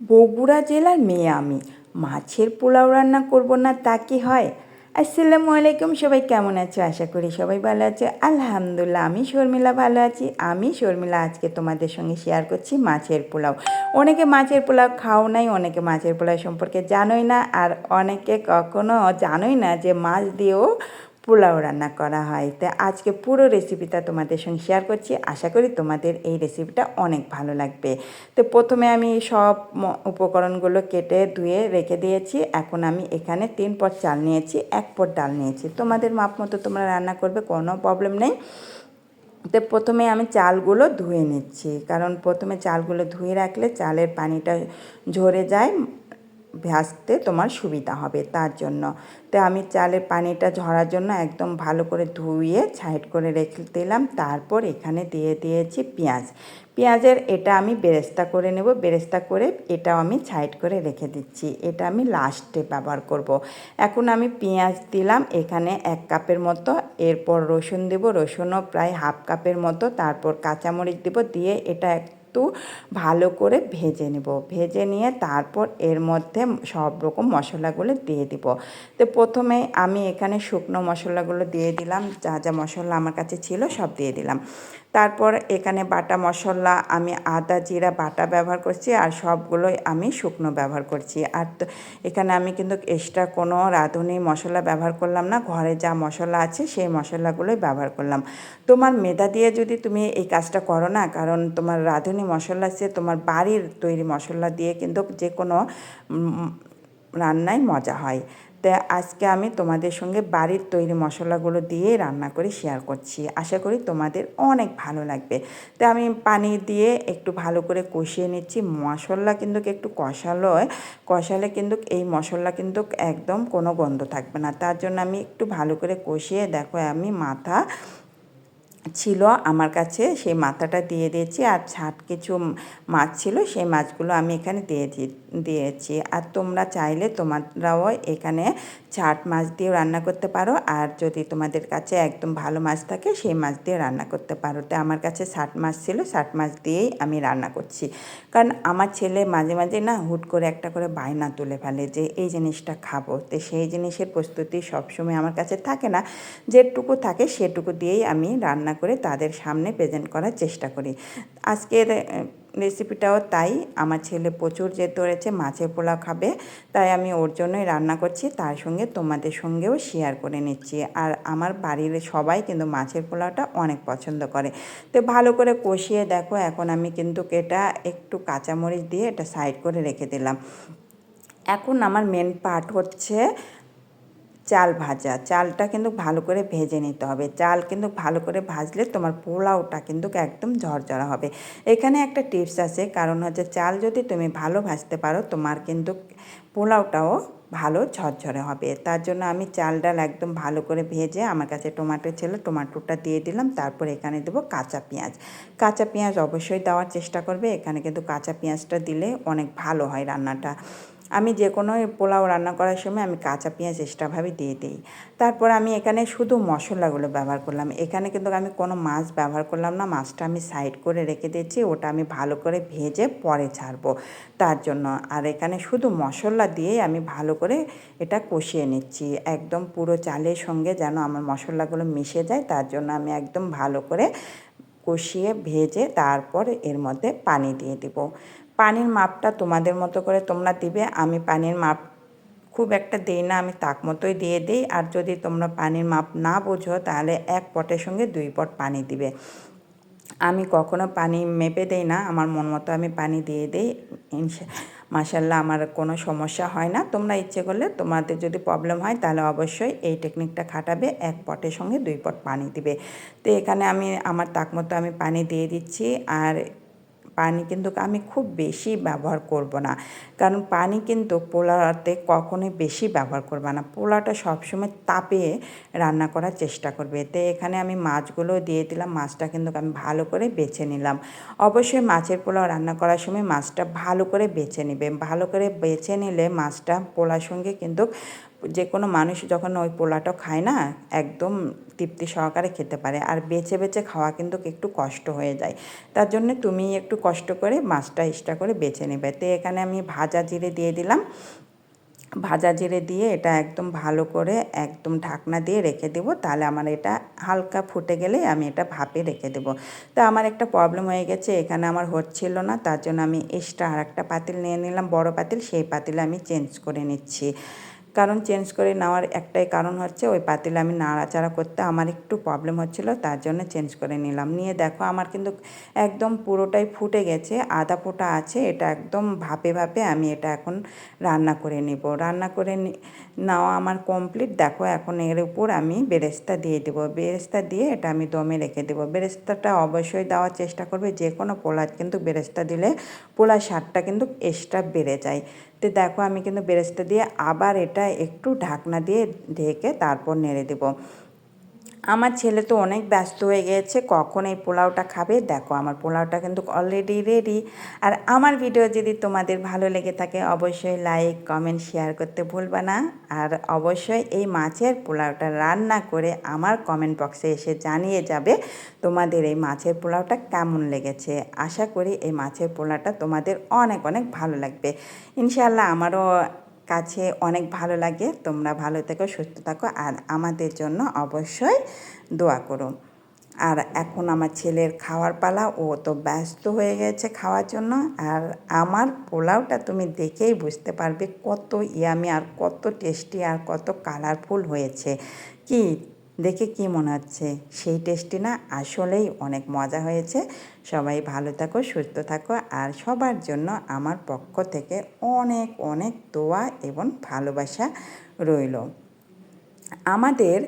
বগুড়া জেলার মেয়ে আমি। মাছের পোলাও রান্না করব না তা কি হয়? আসসালামু আলাইকুম, সবাই কেমন আছো? আশা করি সবাই ভালো আছো। আলহামদুলিল্লাহ, আমি শর্মিলা ভালো আছি। আমি শর্মিলা আজকে তোমাদের সঙ্গে শেয়ার করছি মাছের পোলাও। অনেকে মাছের পোলাও খাও নাই, অনেকে মাছের পোলাও সম্পর্কে জানোই না, আর অনেকে কখনো জানোই না যে মাছ দিয়েও পোলাও রান্না করা হয়। তো আজকে পুরো রেসিপিটা তোমাদের সঙ্গে শেয়ার করছি। আশা করি তোমাদের এই রেসিপিটা অনেক ভালো লাগবে। তো প্রথমে আমি সব উপকরণগুলো কেটে ধুয়ে রেখে দিয়েছি। এখন আমি এখানে তিন পট চাল নিয়েছি, এক পট ডাল নিয়েছি। তোমাদের মাপ মতো তোমরা রান্না করবে, কোনো প্রবলেম নেই। তো প্রথমে আমি চালগুলো ধুয়ে নিচ্ছি। কারণ প্রথমে চালগুলো ধুয়ে রাখলে চালের পানিটা ঝরে যায়। ভাজতে তোমার সুবিধা হবে তার জন্য। তো আমি চালের পানিটা ঝরার জন্য একদম ভালো করে ধুয়ে, সাইড করে রেখে দিলাম। তারপর এখানে দিয়ে দিয়েছি পেঁয়াজ। পেঁয়াজের এটা আমি বেরেস্তা করে নেব। বেরেস্তা করে এটাও আমি সাইড করে রেখে দিচ্ছি। এটা আমি লাস্টে ব্যবহার করব। এখন আমি পেঁয়াজ দিলাম এখানে এক কাপের মতো। এরপর রসুন দেব। রসুনও প্রায় হাফ কাপের মতো। তারপর কাঁচামরিচ দেব। দিয়ে এটা একটু ভালো করে ভেজে নেব। ভেজে নিয়ে তারপর এর মধ্যে সব রকম মশলাগুলো দিয়ে দিব। তো প্রথমে আমি এখানে শুকনো মশলাগুলো দিয়ে দিলাম। যা যা মশলা আমার কাছে ছিল সব দিয়ে দিলাম। তারপর এখানে বাটা মশলা, আমি আদা, জিরা, বাটা ব্যবহার করছি আর সবগুলোই আমি শুকনো ব্যবহার করছি। আর এখানে আমি কিন্তু এক্সট্রা কোনো রাঁধুনি মশলা ব্যবহার করলাম না, ঘরে যা মশলা আছে সেই মশলাগুলোই ব্যবহার করলাম। তোমার মেধা দিয়ে যদি তুমি এই কাজটা করো না, কারণ তোমার রাঁধুনি মশলা আছে, তোমার বাড়ির তৈরি মশলা দিয়ে কিন্তু যে কোনো রান্নায় মজা হয়। তো আজকে আমি তোমাদের সঙ্গে বাড়ির তৈরি মশলাগুলো দিয়ে রান্না করে শেয়ার করছি। আশা করি তোমাদের অনেক ভালো লাগবে। তো আমি পানি দিয়ে একটু ভালো করে কষিয়ে নিচ্ছি। মশলা কিন্তু একটু কষালো কষালে কিন্তু এই মশলা কিন্তু একদম কোনো গন্ধ থাকবে না। তার জন্য আমি একটু ভালো করে কষিয়ে দেখো আমি মাথা ছিল আমার কাছে, সেই মাথাটা দিয়ে দিয়েছি আর ছাট কিছু মাছ ছিল, সেই মাছগুলো আমি এখানে দিয়ে দিয়েছি। আর তোমরা চাইলে তোমরাও এখানে ছাট মাছ দিয়েও রান্না করতে পারো আর যদি তোমাদের কাছে একদম ভালো মাছ থাকে, সেই মাছ দিয়ে রান্না করতে পারো। তো আমার কাছে ষাট মাছ ছিল ষাট মাছ দিয়েই আমি রান্না করছি। কারণ আমার ছেলে মাঝে মাঝে না হুট করে একটা করে বায়না তুলে ফেলে যে, এই জিনিসটা খাব। তো সেই জিনিসের প্রস্তুতি সবসময় আমার কাছে থাকে না। যেটুকু থাকে সেটুকু দিয়েই আমি রান্না করে তাদের সামনে প্রেজেন্ট করার চেষ্টা করি। আজকের রেসিপিটাও তাই। আমার ছেলে প্রচুর জেদ ধরেছে, মাছের পোলাও খাবে, তাই আমি ওর জন্যই রান্না করছি। তার সঙ্গে তোমাদের সঙ্গেও শেয়ার করে নিচ্ছি। আর আমার বাড়ির সবাই কিন্তু মাছের পোলাওটা অনেক পছন্দ করে। তো ভালো করে কষিয়ে দেখো, এখন আমি কিন্তু এটা একটু কাঁচামরিচ দিয়ে এটা সাইড করে রেখে দিলাম। এখন আমার মেন পার্ট হচ্ছে চাল ভাজা। চালটা কিন্তু ভালো করে ভেজে নিতে হবে। চাল কিন্তু ভালো করে ভাজলে তোমার পোলাওটা কিন্তু একদম ঝরঝরা হবে। এখানে একটা টিপস আছে, কারণ হচ্ছে চাল যদি তুমি ভালো ভাজতে পারো, তোমার কিন্তু পোলাওটাও ভালো ঝরঝরে হবে। তার জন্য আমি চাল ডাল একদম ভালো করে ভেজে আমার কাছে টমেটো ছিল, টমেটোটা দিয়ে দিলাম। তারপর এখানে দেবো কাঁচা পেঁয়াজ। কাঁচা পেঁয়াজ অবশ্যই দেওয়ার চেষ্টা করবে। এখানে কিন্তু কাঁচা পেঁয়াজটা দিলে অনেক ভালো হয় রান্নাটা। আমি যে কোনো পোলাও রান্না করার সময় আমি কাঁচা পেঁয়াজ এক্সট্রাভাবে দিয়ে দিই। তারপর আমি এখানে শুধু মশলাগুলো ব্যবহার করলাম। এখানে কিন্তু আমি কোনো মাছ ব্যবহার করলাম না। মাছটা আমি সাইড করে রেখে দিয়েছি। ওটা আমি ভালো করে ভেজে পরে ছাড়বো তার জন্য। আর এখানে শুধু মশলা দিয়েই আমি ভালো করে এটা কষিয়ে নিচ্ছি। একদম পুরো চালের সঙ্গে যেন আমার মশলাগুলো মিশে যায়, তার জন্য আমি একদম ভালো করে কষিয়ে ভেজে তারপর এর মধ্যে পানি দিয়ে দিব। পানির মাপটা তোমাদের মতো করে তোমরা দিবে, আমি পানির মাপ খুব একটা দিই না, আমি তাক মতোই দিয়ে দিই। আর যদি তোমরা পানির মাপ না বোঝো, তাহলে এক পটের সঙ্গে দুই পট পানি দিবে। আমি কখনো পানি মেপে দেই না, আমার মন মতো আমি পানি দিয়ে দিই। মাসাল্লাহ আমার কোনো সমস্যা হয় না। তোমরা ইচ্ছে করলে তোমাদের যদি প্রবলেম হয়, তাহলে অবশ্যই এই টেকনিকটা খাটাবে, এক পটের সঙ্গে দুই পট পানি দিবে। তো এখানে আমি, আমার তাক মতো আমি পানি দিয়ে দিচ্ছি। আর পানি কিন্তু আমি খুব বেশি ব্যবহার করব না। কারণ পানি কিন্তু পোলাওতে কখনোই বেশি ব্যবহার করবে না। পোলাটা সবসময় তাপে রান্না করার চেষ্টা করবে। তো এখানে আমি মাছগুলো দিয়ে দিলাম, মাছটা কিন্তু আমি ভালো করে বেছে নিলাম। অবশ্যই মাছের পোলাও রান্না করার সময় মাছটা ভালো করে বেছে নেবে। ভালো করে বেছে নিলে মাছটা পোলার সঙ্গে কিন্তু যে কোনো মানুষ যখন ওই পোলাটা খায় না, একদম তৃপ্তি সহকারে খেতে পারে। আর বেছে বেছে খাওয়া কিন্তু একটু কষ্ট হয়ে যায়। তার জন্য তুমি একটু কষ্ট করে মাছটা এক্সট্রা করে বেছে নেবে। তো এখানে আমি ভাজা জিরে দিয়ে দিলাম। ভাজা জিরে দিয়ে এটা একদম ভালো করে একদম ঢাকনা দিয়ে রেখে দেবো। তাহলে আমার এটা হালকা ফুটে গেলে আমি এটা ভাপে রেখে দেবো। তো আমার একটা প্রবলেম হয়ে গেছে, এখানে আমার হচ্ছিল না। তার জন্য আমি এক্সট্রা আর একটা পাতিল নিয়ে নিলাম। বড় পাতিল, সেই পাতিলে আমি চেঞ্জ করে নিচ্ছি। কারণ চেঞ্জ করে নেওয়ার একটাই কারণ হচ্ছে ওই পাতিলে আমি নাড়াচাড়া করতে আমার একটু প্রবলেম হচ্ছিল, তার জন্য চেঞ্জ করে নিলাম। নিয়ে দেখো আমার কিন্তু একদম পুরোটাই ফুটে গেছে, আদা ফোটা আছে, এটা একদম ভাপে ভাপে আমি এটা এখন রান্না করে নিব। রান্না করে নেওয়া আমার কমপ্লিট দেখো এখন এর উপর আমি বেরেস্তা দিয়ে দেবো। বেরেস্তা দিয়ে এটা আমি দমে রেখে দেবো। বেরেস্তাটা অবশ্যই দেওয়ার চেষ্টা করবে যে কোনো পোলার কিন্তু বেরেস্তা দিলে পোলার স্বাদটা কিন্তু এক্সট্রা বেড়ে যায়। তো দেখো আমি কিন্তু বেরেস্তা দিয়ে আবার এটা একটু ঢাকনা দিয়ে ঢেকে তারপর নেড়ে দেবো। আমার ছেলে তো অনেক ব্যস্ত হয়ে গিয়েছে কখন এই পোলাওটা খাবে? দেখো, আমার পোলাওটা কিন্তু অলরেডি রেডি আর আমার ভিডিও যদি তোমাদের ভালো লেগে থাকে, অবশ্যই লাইক কমেন্ট শেয়ার করতে ভুলবা না। আর অবশ্যই এই মাছের পোলাওটা রান্না করে আমার কমেন্ট বক্সে এসে জানিয়ে যাবে তোমাদের এই মাছের পোলাওটা কেমন লেগেছে। আশা করি এই মাছের পোলাওটা তোমাদের অনেক অনেক ভালো লাগবে। ইনশাল্লাহ আমারও কাছে অনেক ভালো লাগে। তোমরা ভালো থেকো, সুস্থ থাকো আর আমাদের জন্য অবশ্যই দোয়া করো। আর এখন আমার ছেলের খাওয়ার পালা, ও তো ব্যস্ত হয়ে গেছে খাওয়ার জন্য। আর আমার পোলাওটা তুমি দেখেই বুঝতে পারবে কত ইয়ামি আর কত টেস্টি আর কত কালারফুল হয়েছে। কি দেখে কি মনে হচ্ছে? সেই টেস্টি না? আসলেই অনেক মজা হয়েছে। সবাই ভালো থাকো, সুস্থ থাকো আর সবার জন্য আমার পক্ষ থেকে অনেক অনেক দোয়া এবং ভালোবাসা রইল। আমাদের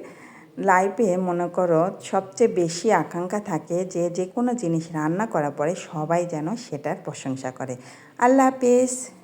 লাইফে মনে করো সবচেয়ে বেশি আকাঙ্ক্ষা থাকে যে যে কোনো জিনিস রান্না করার পরে সবাই যেন সেটার প্রশংসা করে। আল্লাহ হাফিজ।